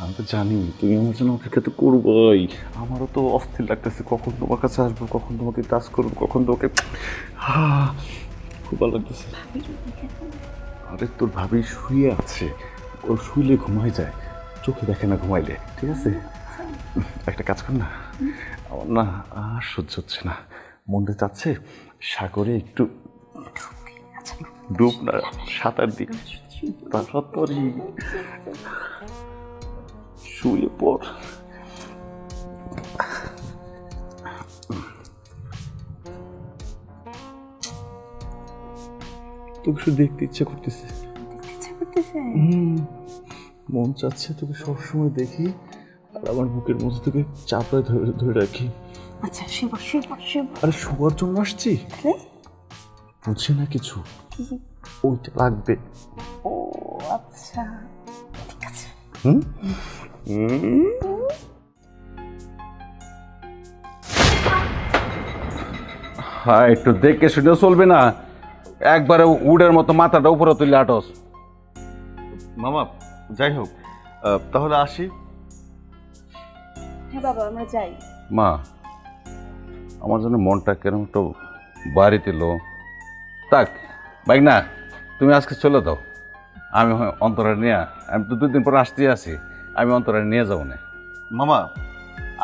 আমি তো জানি, তুমি আমার জন্য অপেক্ষা তো করবোই। আমারও তো অস্থির লাগতেছে, কখন তোমার কাছে আসব, কখন তোমাকে টাচ করব, কখন তোমাকে খুব ভালো লাগতেছে। আরে, তোর ভাবি শুয়ে আছে। ও শুইলে ঘুমাই যায়। চোখে দেখে না ঘুমাইলে, ঠিক আছে? একটা কাজ কর না। আমার না আর সহ্য হচ্ছে না। মনটা চাচ্ছে সাগরে একটু ডুব না, সাঁতার দিই তাড়াতাড়ি শুয়ে পড় তোকে শুধু দেখতে ইচ্ছা করতেছে হুম, মন চাচ্ছে তোকে সবসময় দেখি আর আমার বুকের মধ্যে থেকে চাপড়ে ধরে ধরে রাখি আচ্ছা শিব শিব শিব আরে শোয়ার জন্য আসছি বুঝি না কিছু ওইটা লাগবে ও আচ্ছা ঠিক আছে হুম? হ্যাঁ একটু দেখে শুনে চলবে না। একবারে উডের মতো মাথাটা উপরে তুলে আটস। মামা যাই হোক তাহলে আসি। হ্যাঁ বাবা আমরা যাই। মা আমার জন্য মনটা কেন একটু বাড়িতে লো। তাক বাইক না তুমি আজকে চলে দাও। আমি অন্তরা নিয়ে আমি তো দুদিন পর আসতে আছি। আমি অন্তরা নিয়ে যাব না। মামা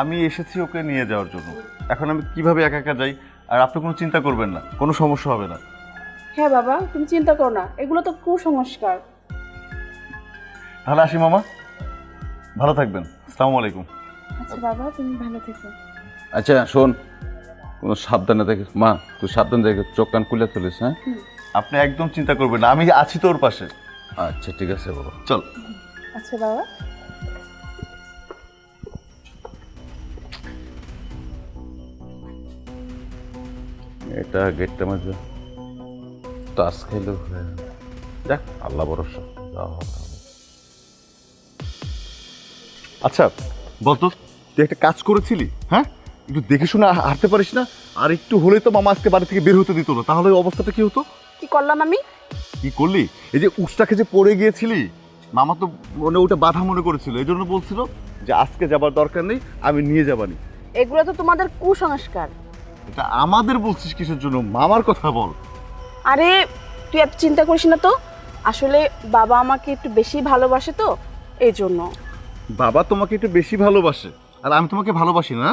আমি এসেছি ওকে নিয়ে যাওয়ার জন্য। এখন আমি কীভাবে একা একা যাই আর আপনি কোনো চিন্তা করবেন না কোনো সমস্যা হবে না। হ্যাঁ বাবা তুমি চিন্তা করো না এগুলো তো কুসংস্কার। তাহলে আসি মামা। ভালো থাকবেন। আসসালামু আলাইকুম। আচ্ছা বাবা তুমি ভালো থেকো। আচ্ছা শোন কোনো সাবধানে দেখে মা তুই সাবধানে দেখে চোখ কান খুলে তুলিস হ্যাঁ? আপনি একদম চিন্তা করবেন না আমি আছি তোর পাশে। আচ্ছা ঠিক আছে বাবা। চল। আচ্ছা বাবা। এটা গেটটা মাঝে। টাচ হয়ে যাক আল্লাহ ভরসা। যা হবে। আচ্ছা বলতো তুই একটা কাজ করেছিলি হ্যাঁ? একটু দেখে শুনে হা- হাঁটতে পারিস না? আর একটু হলে তো মামা আজকে বাড়ি থেকে বের হতে দিত না। তাহলে অবস্থাটা কি হতো? কি করলাম আমি? কি করলি? এই যে উষ্টাকে যে পড়ে গিয়েছিলি মামা তো মনে ওটা বাধা মনে করেছিল। এই জন্য বলছিল যে আজকে যাবার দরকার নেই আমি নিয়ে যাবানি। এগুলো তো তোমাদের কুসংস্কার। এটা আমাদের বলছিস কিসের জন্য? মামার কথা বল। আরে তুই এত চিন্তা করিস না তো। আসলে বাবা আমাকে একটু বেশি ভালোবাসে তো এই জন্য বাবা তোমাকে একটু বেশি ভালোবাসে আর আমি তোমাকে ভালোবাসি না?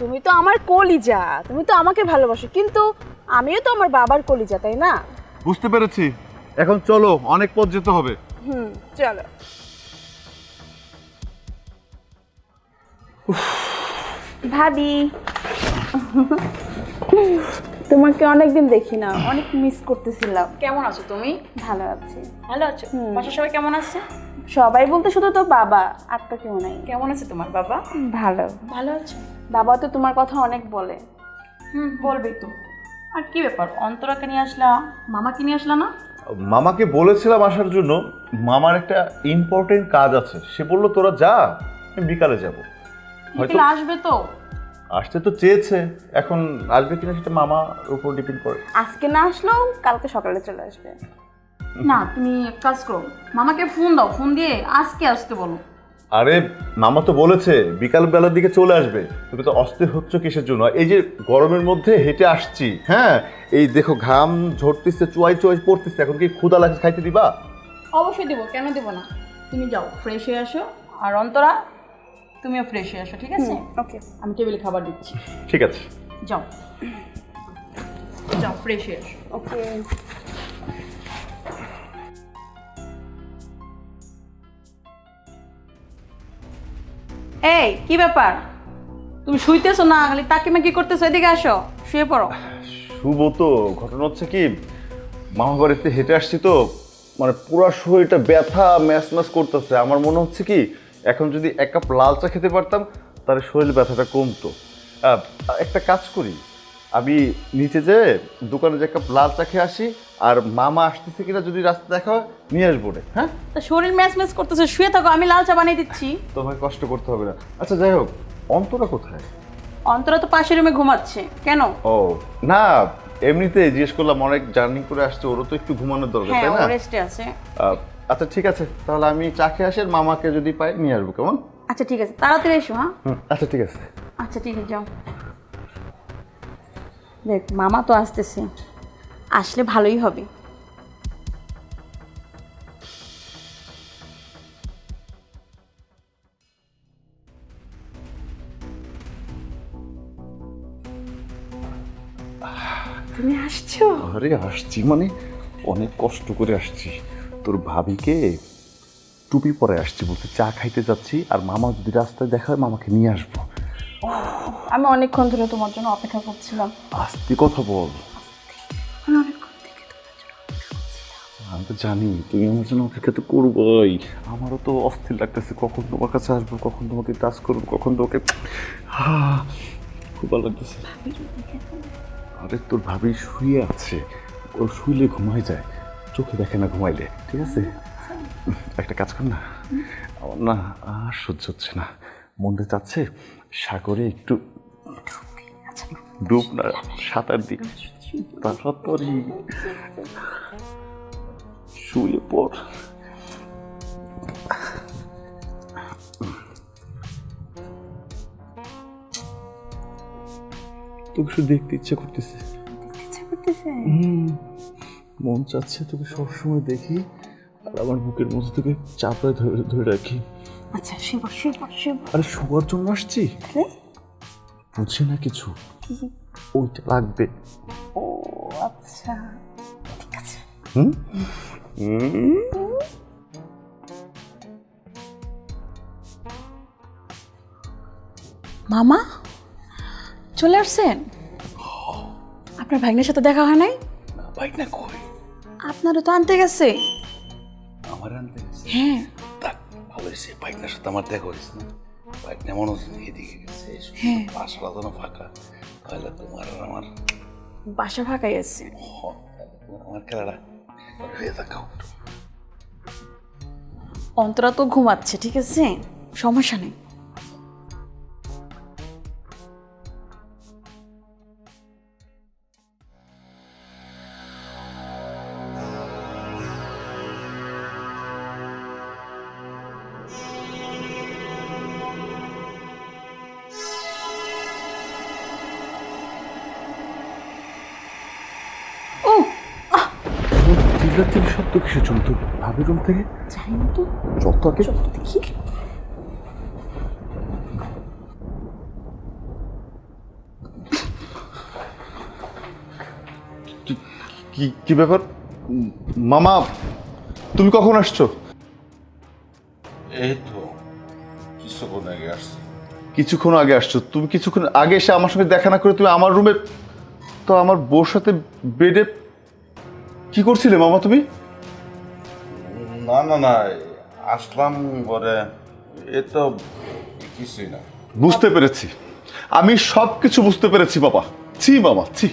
তুমি তো আমার কলিজা তুমি তো আমাকে ভালোবাসো কিন্তু আমিও তো আমার বাবার কলিজা তাই না? বুঝতে পেরেছি। এখন চলো অনেক পথ যেতে হবে। হুম চলো। ভাবি তোমাকে অনেকদিন দেখি না অনেক মিস করতেছিলাম। কেমন আছো তুমি? ভালো আছি। ভালো আছো। বাসার সবাই কেমন আছে? সবাই বলতে শুধু তো বাবা আর তো কেউ নাই। কেমন আছে তোমার বাবা? ভালো। ভালো আছো? বাবা তো তোমার কথা অনেক বলে। হুম বলবেই তো। আর কি ব্যাপার? অন্তরাকে নিয়ে আসলা মামাকে নিয়ে আসলা না? মামাকে বলেছিলাম আসার জন্য মামার একটা ইম্পর্টেন্ট কাজ আছে। সে বলল তোরা যা আমি বিকালে যাব। হয়তো আসবে তো? আসতে তো চেয়েছে। এখন আসবে কিনা সেটা মামার উপর ডিপেন্ড করে। আজকে না আসলেও কালকে সকালে চলে আসবে। না তুমি এক কাজ করো। মামাকে ফোন দাও ফোন দিয়ে আজকে আসতে বলো। আরে মামা তো বলেছে বিকাল বেলার দিকে চলে আসবে। তুমি তো অস্থির হচ্ছ কিসের জন্য? এই যে গরমের মধ্যে হেঁটে আসছি হ্যাঁ? এই দেখো ঘাম ঝরতেছে চুয়াই চুয়াই পড়তেছে। এখন কি ক্ষুদা লাগছে খাইতে দিবা? অবশ্যই দেবো কেন দেবো না? তুমি যাও ফ্রেশ হয়ে আসো। আর অন্তরা তুমিও ফ্রেশ হয়ে আসো ঠিক আছে? ওকে আমি টেবিলে খাবার দিচ্ছি। ঠিক আছে। যাও। যাও ফ্রেশ হয়ে আসো। ওকে এই কি ব্যাপার? তুমি শুইতেছো না? খালি তাকে মাকি করতেছো? এদিকে আসো শুয়ে পড়ো। শুভ তো ঘটনা হচ্ছে কি মামা বাড়িতে হেঁটে আসছি তো মানে পুরো শরীরটা ব্যথা ম্যাচ ম্যাচ করতেছে। আমার মনে হচ্ছে কি এখন যদি এক কাপ লাল চা খেতে পারতাম তাহলে শরীর ব্যথাটা কমতো। একটা কাজ করি। আমি নিচে যে দোকানে যে এক কাপ লাল চা খেয়ে আসি আর মামা আসতেছে কিনা যদি রাস্তা দেখা হয় নিয়ে আসব রে হ্যাঁ? তা শরীর ম্যাচ ম্যাচ করতেছে শুয়ে থাকো আমি লাল চা বানিয়ে দিচ্ছি। তোমাকে কষ্ট করতে হবে না। আচ্ছা যাই হোক অন্তরা কোথায়? অন্তরা তো পাশের রুমে ঘুমাচ্ছে। কেন? ও না এমনিতে জিজ্ঞেস করলাম অনেক জার্নি করে আসছে ওরও তো একটু ঘুমানোর দরকার হ্যাঁ তাই না? রেস্টে আছে। আচ্ছা ঠিক আছে। তাহলে আমি চা খেয়ে আসি আর মামাকে যদি পাই নিয়ে আসব কেমন? আচ্ছা ঠিক আছে। তাড়াতাড়ি এসো হ্যাঁ? হুম আচ্ছা ঠিক আছে। আচ্ছা ঠিক আছে যাও। দেখ মামা তো আসতেছে। আসলে ভালোই হবে। তুমি আসছো? আরে আসছি মানে অনেক কষ্ট করে আসছি। তোর ভাবিকে টুপি পরে আসছি বলতে চা খাইতে যাচ্ছি আর মামা যদি রাস্তায় দেখা হয় মামাকে নিয়ে আসব। আমি অনেকক্ষণ ধরে তোমার জন্য অপেক্ষা করছিলাম। আস্তে কথা বল। আমি তো জানি তুমি আমার জন্য অপেক্ষা তো করবোই। আমারও তো অস্থির লাগতেছে কখন তোমার কাছে আসব কখন তোমাকে টাচ করব কখন তোমাকে হা, খুব ভালো লাগতেছে। আরে তোর ভাবি শুয়ে আছে ও শুইলে ঘুমায় যায়। চোখে দেখে না ঘুমাইলে ঠিক আছে? একটা কাজ কর না। আমার না আর সহ্য হচ্ছে না। মনটা চাচ্ছে সাগরে একটু ডুব না সাঁতার দিক তাড়াতাড়ি শুয়ে পড়। তোকে শুধু দেখতে ইচ্ছা করতেছে। ইচ্ছে করতেছে? হুম, মন চাচ্ছে তোকে সবসময় দেখি আর আমার বুকের মধ্যে তোকে চাপড়ে ধরে ধরে রাখি। আচ্ছা শিবর শিবর শিবর আরে শোয়ার জন্য আসছি? বুঝি না কিছু। ওইটা লাগবে। ও আচ্ছা। ঠিক আছে। হুম? মামা চলে আসছেন? আপনার ভাগ্নের সাথে দেখা হয় নাই? বাইক না আপনারও তো আনতে গেছে? আমার আনতে গেছে। হ্যাঁ। থাক ভালো হয়েছে বাইকনার সাথে আমার দেখা হয়েছে না? বাইকনা মনে হচ্ছে এদিকে গেছে হ্যাঁ। বাসাটা তো না ফাঁকা। তাহলে তোমার আর আমার বাসা ফাঁকাই আছে। আমার খেলাটা হয়ে থাকাও অন্তরা তো ঘুমাচ্ছে ঠিক আছে? সমস্যা নেই। শব্দ কিসের রুম থেকে? জানি না তো। যত আগে। দেখি। কি কি ব্যাপার? মামা তুমি কখন আসছো? এই তো কিছুক্ষণ আগে আসছি। কিছুক্ষণ আগে আসছো। তুমি কিছুক্ষণ আগে এসে আমার সঙ্গে দেখা না করে তুমি আমার রুমে তো আমার বউর সাথে বেডে কি করছিলে মামা তুমি? না না না আসলাম পরে এ তো কিছুই না। বুঝতে পেরেছি। আমি সব কিছু বুঝতে পেরেছি বাবা। ছি বাবা ছি।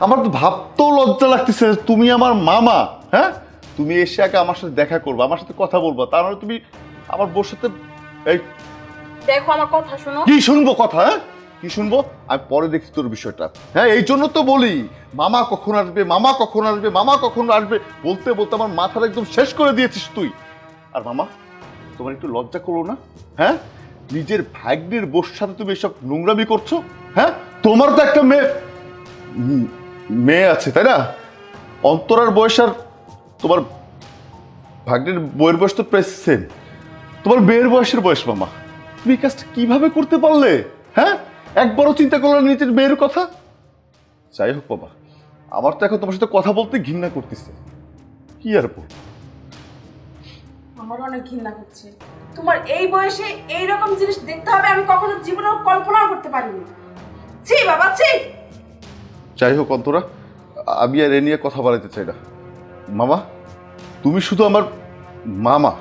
আমার তো ভাবতেও লজ্জা লাগতেছে তুমি আমার মামা হ্যাঁ? তুমি এসে আগে আমার সাথে দেখা করবে আমার সাথে কথা বলবা। তার মানে তুমি আমার বউর সাথে এই দেখো আমার কথা শোনো। কি শুনব কথা হ্যাঁ? কি শুনব? আমি পরে দেখছি তোর বিষয়টা। হ্যাঁ এই জন্য তো বলি, মামা কখন আসবে, মামা কখন আসবে, মামা কখন আসবে? বলতে বলতে আমার মাথাটা একদম শেষ করে দিয়েছিস তুই। আর মামা, তোমার একটু লজ্জা করো না? হ্যাঁ? নিজের ভাগ্নের বোর সাথে তুমি এসব নোংরামি করছ? হ্যাঁ? তোমার তো একটা মেয়ে মেয়ে আছে, তাই না? অন্তরার বয়স আর তোমার ভাগ্নের বইয়ের বয়স তো প্রায় সেম তোমার মেয়ের বয়সের বয়স, মামা। তুমি কাজটা কীভাবে করতে পারলে? হ্যাঁ? একবারও চিন্তা করলে না নিজের মেয়ের কথা? যাই হোক বাবা আমার তো এখন তোমার সাথে কথা বলতে ঘৃণা করতেছে। কি আর বলব? আমার অনেক ঘৃণা হচ্ছে তোমার এই বয়সে এই রকম জিনিস দেখতে হবে আমি কখনো জীবনে কল্পনাও করতে পারিনি। ছি বাবা ছি! যাই হোক অন্তরা আমি আর এ নিয়ে কথা বলাতে চাই না। মামা তুমি শুধু আমার মামা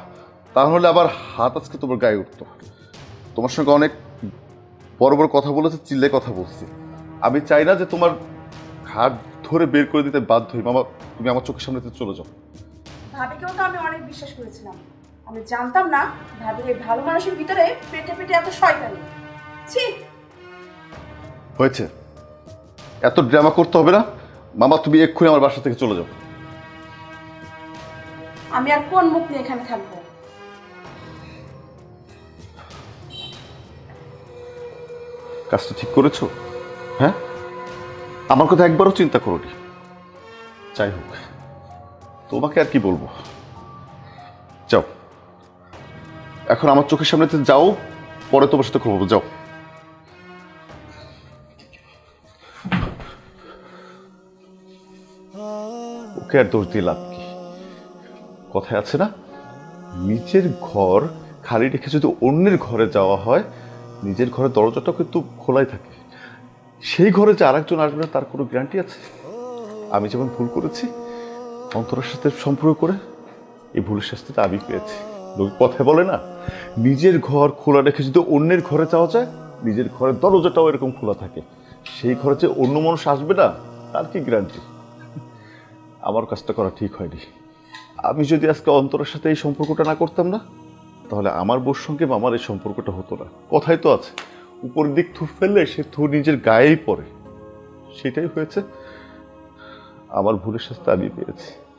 তাহলে আবার হাত আজকে তোমার গায়ে উঠতো। তোমার সঙ্গে অনেক বড় বড় কথা বলেছে চিল্লে কথা বলছি। আমি চাই না যে তোমার হাত ধরে বের করে দিতে বাধ্য হই। মামা তুমি আমার চোখের সামনে থেকে চলে যাও। ভাবিকেও তো আমি অনেক বিশ্বাস করেছিলাম। আমি জানতাম না ভাবির এই ভালো মানুষের ভিতরে পেটে পেটে এত শয়তানি। ছি! হয়েছে। এত ড্রামা করতে হবে না। মামা তুমি এক্ষুনি আমার বাসা থেকে চলে যাও। আমি আর কোন মুখ নিয়ে এখানে থাকব? কাজটা ঠিক করেছ? হ্যাঁ? আমার কথা একবারও চিন্তা করোনি। যাই হোক, তোমাকে আর কি বলব? যাও। এখন আমার চোখের সামনে যাও, পরে তোমার সাথে বলব। যাও। ওকে আর দোষ দিয়ে লাভ কি? কথায় আছে না নিজের ঘর খালি রেখে যদি অন্যের ঘরে যাওয়া হয় নিজের ঘরের দরজাটাও কিন্তু খোলাই থাকে। সেই ঘরে যে আরেকজন আসবে না, তার কোনো গ্যারান্টি আছে? আমি যেমন ভুল করেছি, অন্তরের সাথে সম্পর্ক করে, এই ভুলের শাস্তিটা আমি পেয়েছি। লোক কথায় বলে না, নিজের ঘর খোলা রেখে যদি অন্যের ঘরে যাওয়া যায়, নিজের ঘরের দরজাটাও এরকম খোলা থাকে। সেই ঘরে যে অন্য মানুষ আসবে না, তার কি গ্যারান্টি আমার কাজটা করা ঠিক হয়নি। আমি যদি আজকে অন্তরের সাথে এই সম্পর্কটা না করতাম না তাহলে আমার বোর সঙ্গে আমার এই সম্পর্কটা হতো না। কথাই তো আছে, উপরের দিক থু ফেললে সে থু নিজের গায়েই পড়ে। সেটাই হয়েছে, আমার ভুলের সাথে আমি পেয়েছি।